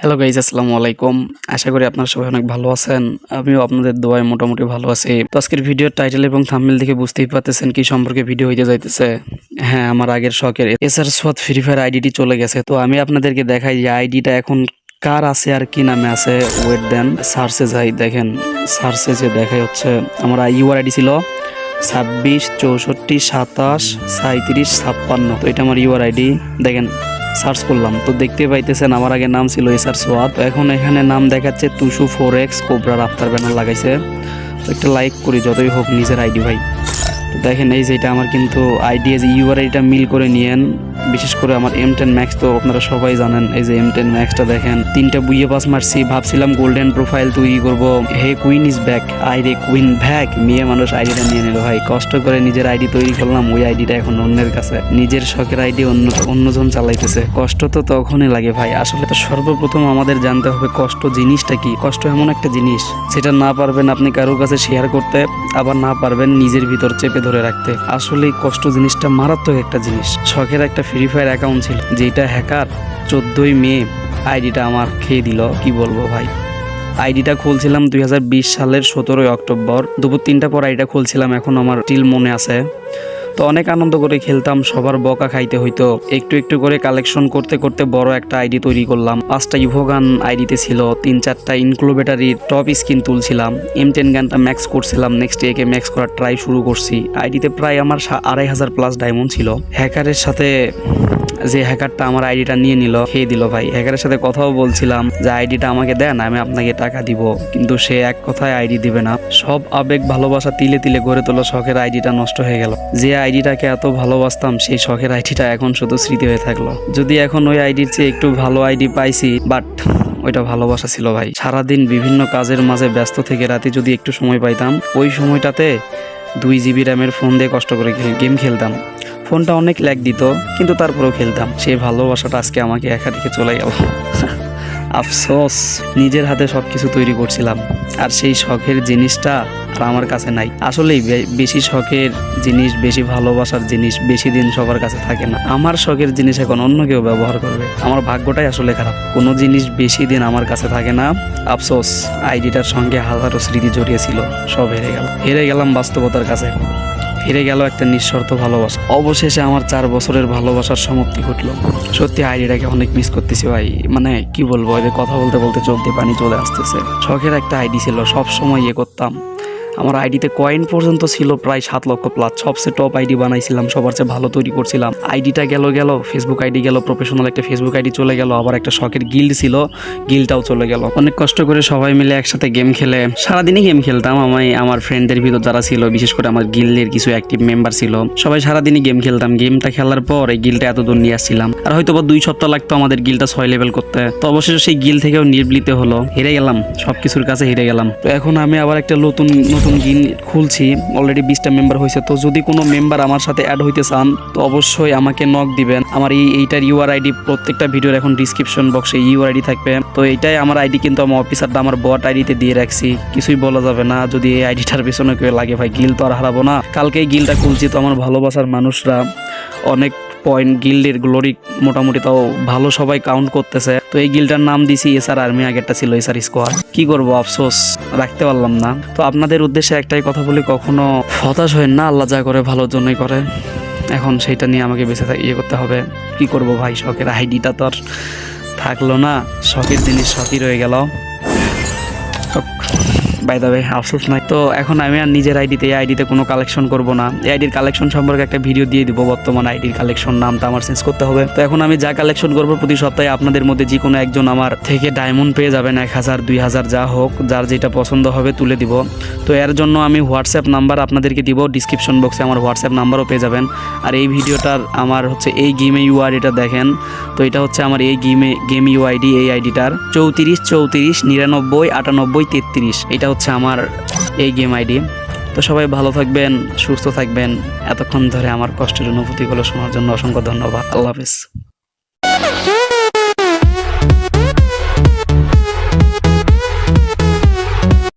Hello guys আসসালামু আলাইকুম। আশা করি আপনারা সবাই অনেক ভালো আছেন। আমিও আপনাদের দোয়ায় মোটামুটি ভালো আছি। তো আজকের ভিডিওর টাইটেল এবং থাম্বনেল দেখে বুঝতেই পারতেছেন কি সম্পর্কে ভিডিও হইতে যাইতেছে। হ্যাঁ আমার আগের শখের এসআর সোয়াদ ফ্রি ফায়ার আইডিটি চলে গেছে। তো আমি আপনাদেরকে দেখাই যে আইডিটা এখন কার আছে আর কি নামে আছে। ওয়েট দেন সার্চে যাই, দেখেন। সার্চে যে দেখাই হচ্ছে, আমার ইউআর আইডি ছিল ছাব্বিশ, চৌষট্টি, সাতাশ সাঁত্রিশ ছাপ্পান্ন। তো এটা আমার ইউআর আইডি দেখেন সার্চ করলাম, তো দেখতে পাইতেছেন আমার আগে নাম ছিল এসআর সোয়াদ। তো এখন এখানে নাম দেখাচ্ছে টুসু ফোর এক্স কোবরার আফতার ব্যানার লাগাইছে। তো একটা লাইক করি, যতই হোক নিজের আইডি ভাই। তো দেখেন এই যে এটা আমার কিন্তু আইডি যে ইউআর আইডিটা মিল করে নিয়েন। বিশেষ করে আমার এম টেন ম্যাক্স তো আপনারা সবাই জানেন, এই যে এম টেন ম্যাক্সটা দেখেন, তিনটা বুইয়ে পাস মারছি, ভাবছিলাম গোল্ডেন প্রোফাইল তৈরি করব। হে কুইন ইজ ব্যাক আই রে কুইন ব্যাক মেয়ে মানুষ আইডিটা নিয়ে নিল, ভাই। কষ্ট করে নিজের আইডি তৈরি করলাম, ওই আইডিটা এখন অন্যের কাছে। নিজের শখের আইডি অন্য, অন্যজন চালাইতেছে। কষ্ট তো তখনই লাগে, ভাই। আসলে তো সর্বপ্রথম আমাদের জানতে হবে কষ্ট জিনিসটা কি? কষ্ট এমন একটা জিনিস, সেটা না পারবেন আপনি কারোর কাছে শেয়ার করতে, আবার না পারবেন নিজের ভিতর চেপে ধরে রাখতে। আসলে কষ্ট জিনিসটা মারাত্মক একটা জিনিস। শখের একটা ফ্রি ফায়ার অ্যাকাউন্ট ছিল যেটা হ্যাকার চোদ্দোই মে আইডিটা আমার খেয়ে দিল, কি বলব ভাই? আইডিটা খুলছিলাম দুই হাজার বিশ সালের সতেরোই অক্টোবর। দুপুর তিনটা পর আইডিটা খুলছিলাম, এখন আমার টিল মনে আছে। তো অনেক আনন্দ করে খেলতাম, সবার বকা খাইতে হইতো। একটু একটু করে কালেকশন করতে করতে বড় একটা আইডি তৈরি করলাম। পাঁচটা ইভোগান আইডিতে ছিল, তিন চারটা ইনক্লোবেটারির টপ স্ক্রিন তুলছিলাম। এম টেন গানটা ম্যাক্স করছিলাম নেক্সট একে ম্যাক্স করার ট্রাই শুরু করছি। আইডিতে প্রায় আমার আড়াই হাজার প্লাস ডায়মন্ড ছিল। হ্যাকারের সাথে যে হ্যাকারটা আমার আইডিটা নিয়ে নিল, খেয়ে দিল ভাই। হ্যাকারের সাথে কথাও বলছিলাম, যে আইডিটা আমাকে দেন, আমি আপনাকে টাকা দিব। কিন্তু সে এক কথায় আইডি দিবে না। সব আবেগ ভালোবাসা তিলে তিলে গড়ে তোলা শখের আইডিটা নষ্ট হয়ে গেল। যে আইডিটাকে এত ভালোবাসতাম, সেই শখের আইডিটা এখন শুধু স্মৃতি হয়ে থাকল। যদি এখন ওই আইডির চেয়ে একটু ভালো আইডি পাইছি, বাট ওইটা ভালোবাসা ছিল ভাই। সারাদিন বিভিন্ন কাজের মাঝে ব্যস্ত থেকে রাতে যদি একটু সময় পাইতাম, ওই সময়টাতে দুই জিবি র্যামের ফোন দিয়ে কষ্ট করে গেম খেলতাম। ফোনটা অনেক ল্যাগ দিত, কিন্তু তারপরেও খেলতাম। সেই ভালোবাসাটা আজকে আমাকে একা রেখে চলে গেল। আফসোস, নিজের হাতে সব কিছু তৈরি করছিলাম। আর সেই শখের জিনিসটা আর আমার কাছে নাই। আসলেই বেশি শখের জিনিস, বেশি ভালোবাসার জিনিস, বেশি দিন সবার কাছে থাকে না। আমার শখের জিনিস এখন অন্য কেউ ব্যবহার করবে। আমার ভাগ্যটাই আসলে খারাপ। কোনো জিনিস বেশি দিন আমার কাছে থাকে না। আফসোস, আইডিটার সঙ্গে হাজারো স্মৃতি জড়িয়েছিল সব হেরে গেল। হেরে গেলাম বাস্তবতার কাছে। হেরে গেল একটা নিঃশর্ত ভালোবাসা। অবশেষে আমার চার বছরের ভালোবাসার সমাপ্তি ঘটলো। সত্যি, আইডিটাকে অনেক মিস করতেছি ভাই। মানে কি বলব এদের কথা বলতে বলতে চলতে পানি চলে আসতেছে। শখের একটা আইডি ছিল সব সময় ইয়ে করতাম। আমার আইডিতে কয়েন পর্যন্ত ছিল প্রায় সাত লক্ষ প্লাস সবচেয়ে টপ আইডি বানাইছিলাম, সবার চেয়ে ভালো তৈরি করছিলাম। আইডিটা গেল গেল ফেসবুক আইডি গেল প্রফেশনাল একটা ফেসবুক আইডি চলে গেল, আবার একটা শখের গিল্ড ছিল গিলটাও চলে গেল। অনেক কষ্ট করে সবাই মিলে একসাথে গেম খেলে। সারাদিনই গেম খেলতাম, আমি, আমার ফ্রেন্ডদের ভিতর যারা ছিল, বিশেষ করে আমার গিল্ডের কিছু অ্যাক্টিভ মেম্বার ছিল, সবাই সারাদিনই গেম খেলতাম। গেমটা খেলার পর এই গিলটা এত দূর নিয়ে আসছিলাম। আর হয়তো বা দুই সপ্তাহ লাগতো আমাদের গিলটা ছয় লেভেল করতে। তো অবশেষে সেই গিল থেকেও নির্বলিত হলো, হেরে গেলাম, সবকিছুর কাছে হেরে গেলাম। তো এখন আমি আবার একটা নতুন নতুন গিল খুলছি অলরেডি বিশটা মেম্বার হয়েছে। তো যদি কোনো মেম্বার আমার সাথে অ্যাড হইতে চান, তো অবশ্যই আমাকে নক দিবেন। আমার এই, এইটার ইউআর আইডি প্রত্যেকটা ভিডিওর এখন ডিসক্রিপশন বক্সে ইউআর আইডি থাকবে। তো এইটাই আমার আইডি কিন্তু আমার অফিসারটা আমার বট আইডিতে দিয়ে রাখছি। কিছুই বলা যাবে না। যদি এই আইডিটার পেছনে কেউ লাগে ভাই গিল তো আর হারাবো না। কালকেই গিলটা খুলছি তো আমার ভালোবাসার মানুষরা। অনেক পয়েন্ট গিল্ডের গ্লোরি মোটামুটি তাও ভালো সবাই কাউন্ট করতেছে। তো এই গিলটার নাম দিছি এসআর আর্মি আগেরটা ছিল এসআর স্কোয়াড কি করব, আফসোস, রাখতে পারলাম না। তো আপনাদের উদ্দেশ্যে একটাই কথা বলি, কখনো হতাশ হয় না, আল্লাহ যা করে ভালোর জন্যই করে। এখন সেইটা নিয়ে আমাকে বেঁচে ইয়ে করতে হবে। কি করব ভাই, শখের আইডিটা তো আর থাকল না। শখের জিনিস শখই রয়ে গেল। বাই দ্য আফসোস নাই। তো এখন আমি আর নিজের আইডিতে এই আইডিতে কোনো কালেকশন করব না। এই আইডির কালেকশন সম্পর্কে একটা ভিডিও দিয়ে দিব, বর্তমান আইডির কালেকশন নামটা আমার চেঞ্জ করতে হবে। তো এখন আমি যা কালেকশন করব প্রতি সপ্তাহে আপনাদের মধ্যে যে কোনো একজন আমার থেকে ডায়মন্ড পেয়ে যাবেন, এক হাজার, দুই হাজার, যা হোক, যার যেটা পছন্দ হবে তুলে দিব। তো এর জন্য আমি হোয়াটসঅ্যাপ নাম্বার আপনাদেরকে দিব ডিসক্রিপশন বক্সে আমার হোয়াটসঅ্যাপ নাম্বারও পেয়ে যাবেন। আর এই ভিডিওটার আমার হচ্ছে এই গেমে এটা দেখেন। তো এটা হচ্ছে আমার এই গেমে গেম ইউআইডি এই আইডিটার চৌত্রিশ চৌত্রিশ, নিরানব্বই, আটানব্বই, তেত্রিশ। এটা হচ্ছে আমার এই গেম আইডি তো সবাই ভালো থাকবেন, সুস্থ থাকবেন। এতক্ষণ ধরে আমার কষ্টের অনুভূতিগুলো শোনার জন্য অসংখ্য ধন্যবাদ। আল্লাহ হাফিজ।